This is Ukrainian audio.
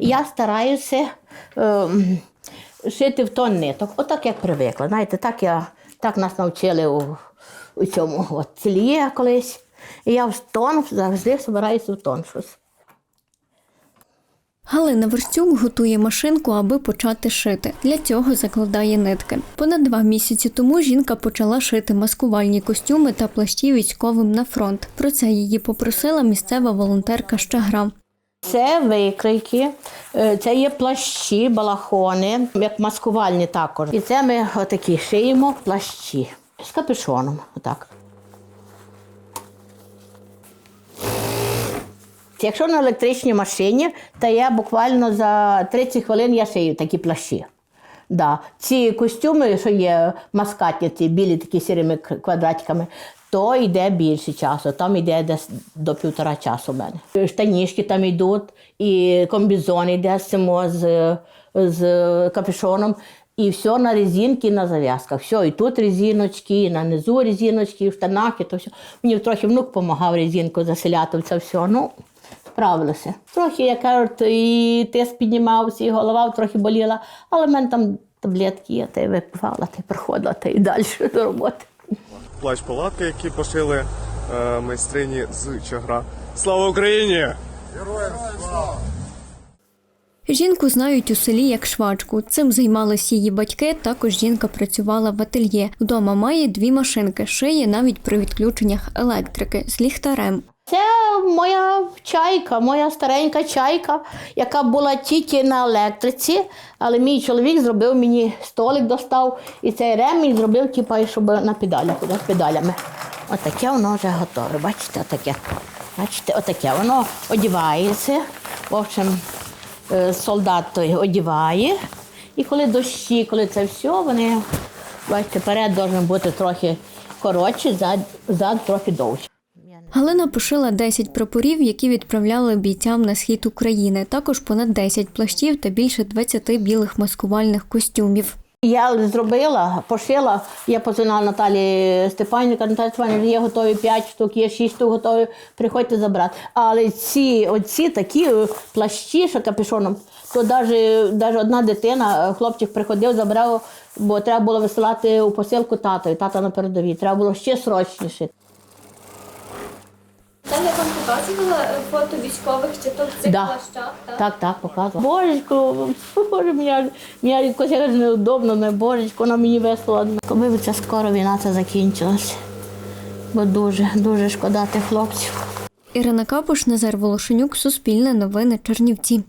Я стараюся ем, шити в тон ниток. Отак як привикла. Знаєте, так я так нас навчили у, у цьому от, колись. І я в тон завжди збираюся в тон щось. Галина Верстюк готує машинку, аби почати шити. Для цього закладає нитки. Понад два місяці тому жінка почала шити маскувальні костюми та плащі військовим на фронт. Про це її попросила місцева волонтерка Щагра. Це викройки, е, це є плащі, балахони, як маскувальні також. І це ми отакі шиємо плащі з капюшоном. Отак. Якщо на електричній машині, то я буквально за 30 хвилин я шию такі плащі. Да. Ці костюми, що є маскатні, ці білі такі сірими квадратиками, то йде більше часу. Там йде десь до півтора часу в мене. Штанішки там йдуть, і комбізон йде з цим, з, з капюшоном. І все на резинки, на зав'язках. Все, і тут резиночки, і на низу резиночки, і в штанах, і то все. Мені трохи внук допомагав резинку заселяти це все. Ну, справилася. Трохи, як кажуть, і тиск піднімався, і голова трохи боліла, але в мене там таблетки є, та й випивала, та й приходила, та й далі до роботи. плащ палатки, які пошили е, майстрині з Чагра. Слава Україні! Героям слава! Жінку знають у селі як швачку. Цим займались її батьки. Також жінка працювала в ательє. Вдома має дві машинки, шиє навіть при відключеннях електрики з ліхтарем. Це моя чайка, моя старенька чайка, яка була тільки на електриці, але мій чоловік зробив мені столик, достав і цей ремінь зробив, типу, щоб на педалях, з педалями. Отаке воно вже готове. Бачите, отаке. Бачите, отаке воно одівається. В общем, е, солдат той одіває. І коли дощі, коли це все, вони, бачите, перед має бути трохи коротший, зад, зад трохи довший. Галина пошила 10 прапорів, які відправляли бійцям на схід України. Також понад 10 плащів та більше 20 білих маскувальних костюмів. Я зробила, пошила, я позвонила Наталі Степанівна, Наталі Степанівна, є готові 5 штук, є 6 штук готові, приходьте забрати. Але ці оці такі е, плащі, що капюшоном, то навіть, навіть одна дитина, е, хлопчик приходив, забрав, бо треба було висилати у посилку татові, тата на передовій. Треба було ще срочніше. Там вам показувала е, фото військових чи то в цих Да. плащах, так? Так, так, показувала. Божечко, боже, мені, мені якось якось неудобно, не божечко, вона мені весело. Коби б це скоро війна це закінчилася. Бо дуже, дуже шкода тих хлопців. Ірина Капуш, Назар Волошенюк, Суспільне новини, Чернівці.